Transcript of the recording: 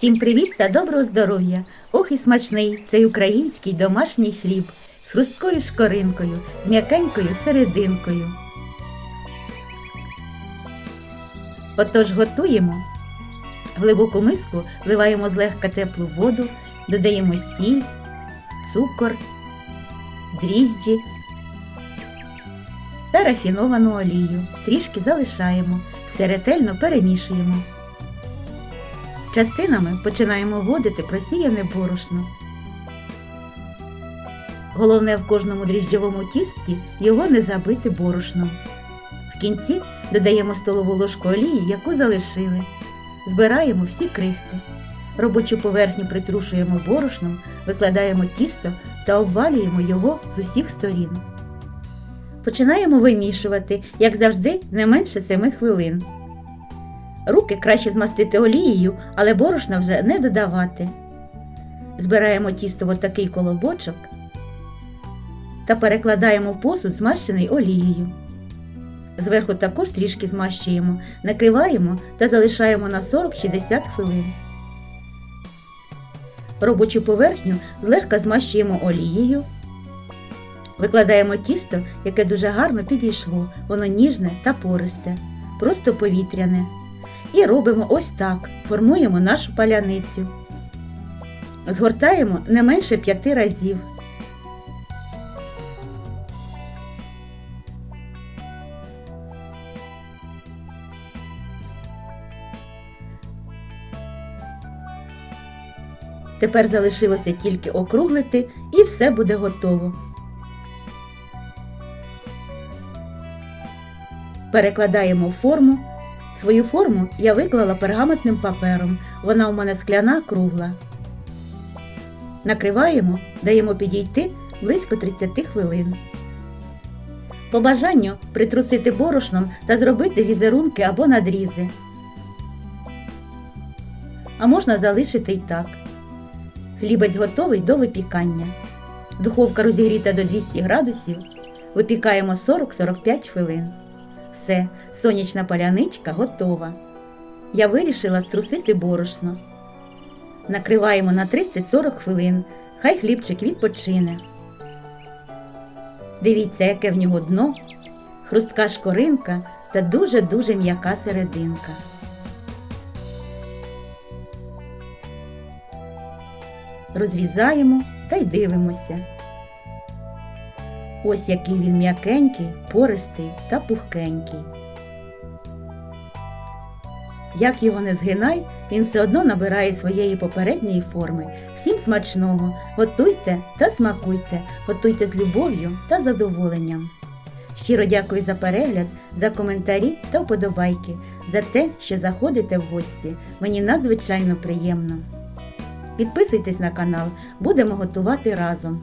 Всім привіт та доброго здоров'я! Ох і смачний цей український домашній хліб з хрусткою шкоринкою, з м'якенькою серединкою. Отож готуємо. Глибоку миску вливаємо злегка теплу воду, додаємо сіль, цукор, дріжджі та рафіновану олію. Трішки залишаємо, все ретельно перемішуємо. Частинами починаємо вводити просіяне борошно. Головне в кожному дріжджовому тісті його не забити борошном. В кінці додаємо столову ложку олії, яку залишили. Збираємо всі крихти. Робочу поверхню притрушуємо борошном, викладаємо тісто та обвалюємо його з усіх сторін. Починаємо вимішувати, як завжди, не менше 7 хвилин. Руки краще змастити олією, але борошна вже не додавати. Збираємо тісто в такий колобочок та перекладаємо в посуд, змащений олією. Зверху також трішки змащуємо, накриваємо та залишаємо на 40-60 хвилин. Робочу поверхню злегка змащуємо олією. Викладаємо тісто, яке дуже гарно підійшло, воно ніжне та пористе, просто повітряне. І робимо ось так, формуємо нашу паляницю. Згортаємо не менше п'яти разів. Тепер залишилося тільки округлити і все буде готово. Перекладаємо форму. Свою форму я виклала пергаментним папером. Вона у мене скляна кругла. Накриваємо, даємо підійти близько 30 хвилин. По бажанню притрусити борошном та зробити візерунки або надрізи. А можна залишити й так. Хлібець готовий до випікання. Духовка розігріта до 200 градусів. Випікаємо 40-45 хвилин. Все, сонячна паляничка готова. Я вирішила струсити борошно. Накриваємо на 30-40 хвилин. Хай хлібчик відпочине. Дивіться, яке в нього дно, хрустка шкоринка та дуже-дуже м'яка серединка. Розрізаємо та й дивимося. Ось який він м'якенький, пористий та пухкенький. Як його не згинай, він все одно набирає своєї попередньої форми. Всім смачного! Готуйте та смакуйте, готуйте з любов'ю та задоволенням. Щиро дякую за перегляд, за коментарі та вподобайки, за те, що заходите в гості. Мені надзвичайно приємно. Підписуйтесь на канал, будемо готувати разом.